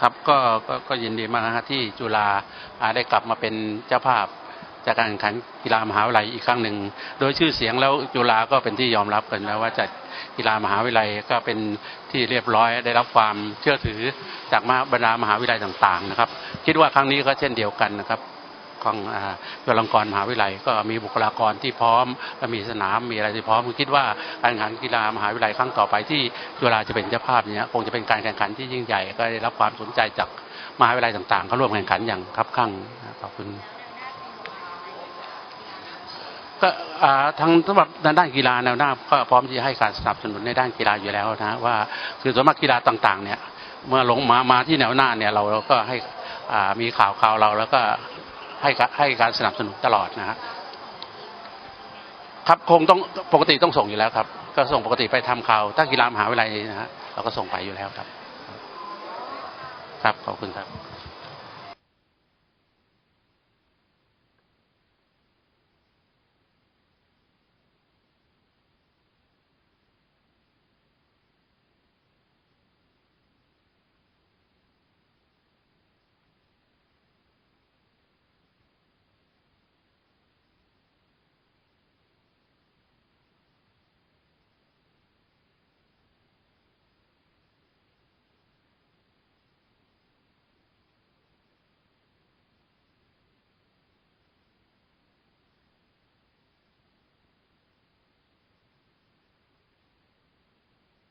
ครับก็ก็ก็ยินดีมากนะฮะที่จุฬาได้กลับมาเป็นเจ้าภาพจากการแข่งขันกีฬามหาวิทยาลัยอีกครั้งหนึ่ง โดยชื่อเสียงแล้วจุฬาก็เป็นที่ยอมรับกันแล้วว่าจัดกีฬามหาวิทยาลัยก็เป็นที่เรียบร้อยได้รับความเชื่อถือจากมหาบรรดามหาวิทยาลัยต่างๆนะครับ คิดว่าครั้งนี้ก็เช่นเดียวกันนะครับ ของอจุฬาลงกรณ์มหาวิทยาลัยก็มีบุคลากรที่พร้อมและมีสนามมีอะไรที่พร้อมคิดว่าการแข่งขันกีฬามหาวิทยาลัยครั้งต่อไปที่จุฬาจะเป็นเจ้าภาพเนี้ยคงจะเป็นการแข่งขันที่ยิ่งใหญ่ก็ได้รับความสนใจจากมหาวิทยาลัยต่างๆเข้าร่วมแข่งขันอย่างครับข้างขอบคุณก็ทางสำหรับในด้านกีฬาแนวหน้าก็พร้อมที่จะให้การสนับสนุนในด้านกีฬาอยู่แล้วนะว่าคือส่วนมากกีฬาต่าง ๆ เนี่ย เมื่อลงมามาที่แนวหน้าเนี่ยเราเราก็ให้มีข่าวข่าวเราแล้วก็ ให้กะให้การสนับสนุนตลอดนะฮะครับคงต้องปกติต้องส่งอยู่แล้วครับ ก็ส่งปกติไปทำข่าวถ้ากีฬามหาวิทยาลัยนะฮะเราก็ส่งไปอยู่แล้วครับ ครับขอบคุณครับ